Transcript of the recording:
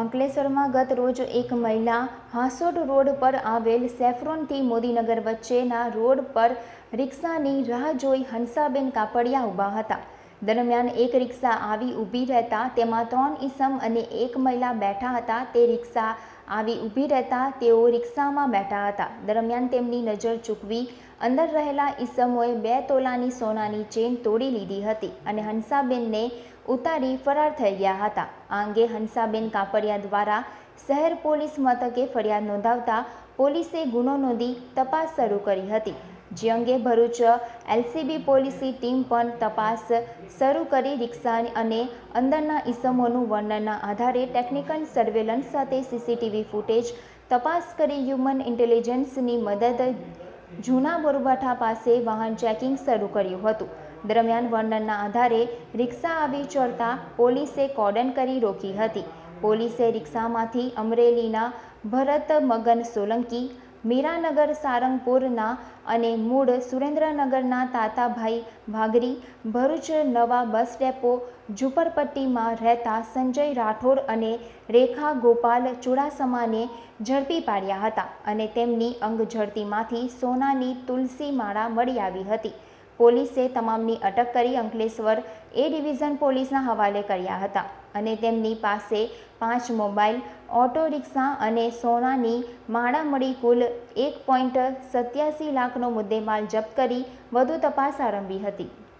અંકલેશ્વરમાં ગત રોજ એક મહિલા હાંસોડ રોડ પર આવેલ સેફ્રોનથી મોદીનગર વચ્ચેના રોડ પર રિક્ષાની રાહ જોઈ હંસાબેન કાપડિયા ઊભા હતા. દરમિયાન એક રિક્ષા આવી ઊભી રહેતા તેમાં ત્રણ ઈસમ અને એક મહિલા બેઠા હતા. તે રિક્ષા આવી ઊભી રહેતા તેઓ રિક્ષામાં બેઠા હતા. દરમિયાન તેમની નજર ચૂકવી અંદર રહેલા ઈસમોએ બે તોલાની સોનાની ચેન તોડી લીધી હતી અને હંસાબેનને ઉતારી ફરાર થઈ ગયા હતા. આ અંગે હંસાબેન કાપડિયા દ્વારા શહેર પોલીસ મથકે ફરિયાદ નોંધાવતા પોલીસે ગુનો નોંધી તપાસ શરૂ કરી હતી. જે અંગે ભરૂચ એલસીબી પોલીસની ટીમ પણ તપાસ શરૂ કરી રિક્ષા અને અંદરના ઈસમોનું વર્ણનના આધારે ટેકનિકલ સર્વેલન્સ સાથે સીસીટીવી ફૂટેજ તપાસ કરી હ્યુમન ઇન્ટેલિજન્સની મદદ જૂના બોરબાઠા પાસે વાહન ચેકિંગ શરૂ કર્યું હતું. દરમિયાન વર્ણનના આધારે રિક્ષા આવી ચડતા પોલીસે કોર્ડન કરી રોકી હતી. પોલીસે રિક્ષામાંથી અમરેલીના ભરત મગન સોલંકી મીરાનગર સારંગપુરના અને મૂળ સુરેન્દ્રનગરના તાતાભાઈ ભાગરી ભરૂચ નવા બસ ડેપો, ઝુંપડપટ્ટીમાં રહેતા સંજય રાઠોડ અને રેખા ગોપાલ ચુડાસમાને ઝડપી પાડ્યા હતા અને તેમની અંગ ઝડતીમાંથી સોનાની તુલસી માળા મળી આવી હતી. પોલીસે તમામની અટક કરી અંકલેશ્વર એ ડિવિઝન પોલીસના હવાલે કર્યા હતા અને તેમની પાસે પાંચ મોબાઈલ, ઓટો રિક્ષા અને સોનાની માળા મળી કુલ એક પોઈન્ટ સત્યાસી લાખનો મુદ્દેમાલ જપ્ત કરી વધુ તપાસ આરંભી હતી.